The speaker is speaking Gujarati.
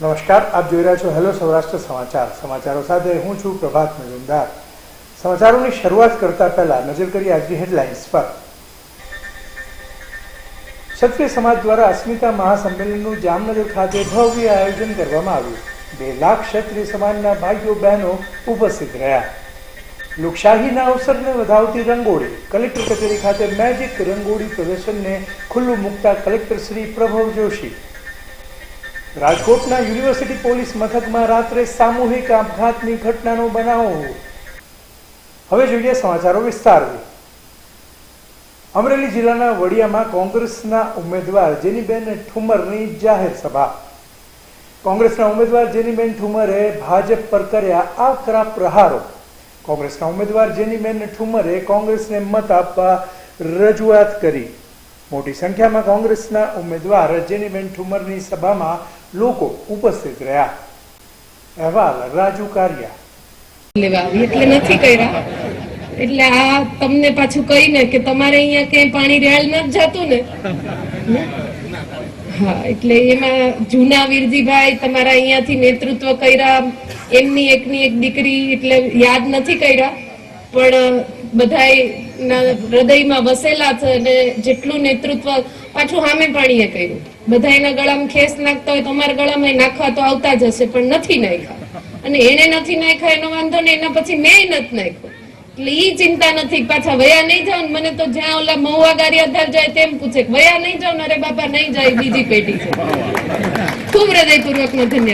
નમસ્કાર, આપ જોઈ રહ્યા છો હેલો સૌરાષ્ટ્ર સમાચાર. સમાચારો સાથે હું છું પ્રભાત મજુમદાર. સમાચારોની શરૂઆત કરતા પહેલા નજર કરી આજની હેડલાઇન્સ પર. ક્ષત્રિય સમાજ દ્વારા અસ્મિતા મહાસંમેલનનું જામનગર ખાતે ભવ્ય આયોજન કરવામાં આવ્યું. બે લાખ ક્ષત્રિય સમાજના ભાઈઓ બહેનો ઉપસ્થિત રહ્યા. લોકશાહીના અવસરને વધાવતી રંગોળી. કલેક્ટર કચેરી ખાતે મેજિક રંગોળી પ્રદર્શનને ખુલ્લું મૂકતા કલેક્ટર શ્રી પ્રભવ જોશી રાજકોટના યુનિવર્સિટી પોલીસ મથકમાં રાત્રે સામૂહિક આપઘાતની ઘટનાનો બનાવ. હવે જોઈએ સમાચારો વિસ્તારથી. અમરેલી જિલ્લાના વડિયામાં કોંગ્રેસના ઉમેદવાર જેનીબેન ઠુમરની જાહેર સભા. કોંગ્રેસના ઉમેદવાર જેનીબેન ઠુમરે ભાજપ પર કર્યા આકરા પ્રહારો. કોંગ્રેસના ઉમેદવાર જેનીબેન ઠુમરે કોંગ્રેસને મત આપવા રજૂઆત કરી. મોટી સંખ્યામાં કોંગ્રેસના ઉમેદવાર જેનીબેન ઠુમરની સભામાં લોકો ઉપસ્થિત રહ્યા. અહેવાલ રાજુ કારિયા. એટલે નથી કર્યા. એટલે આ તમને પાછું કહીને કે તમારે અહીંયા ક્યાંય પાણી રેલ નથી જતું ને? હા, એટલે એમાં જૂના વીરજીભાઈ તમારા અહીંયાથી નેતૃત્વ કર્યા. એમની એકની એક દીકરી, એટલે યાદ નથી કર્યા. પણ બધાય હૃદયમાં વસેલા છે અને જેટલું નેતૃત્વ પાછું હામે પાણીએ કર્યું. બધા ગળામાં ખેસ નાખતા હોય તો અમારા ગળામાં નાખવા તો આવતા જ હશે, પણ નથી નાખ્યા. અને એને નથી નાખ્યા, એનો વાંધો ને એના પછી મેં નથી નાખ્યો. એટલે ઈ ચિંતા નથી પાછા વયા નહીં જાવ મને તો જ્યાં ઓલા મહુવા ગાડી આધાર જાય તેમ પૂછે વયા નહીં જાવ અરે બાપા, નહીં જાય બીજી પેઢી છે. ખૂબ હૃદયપૂર્વક નો ધન્યવાદ.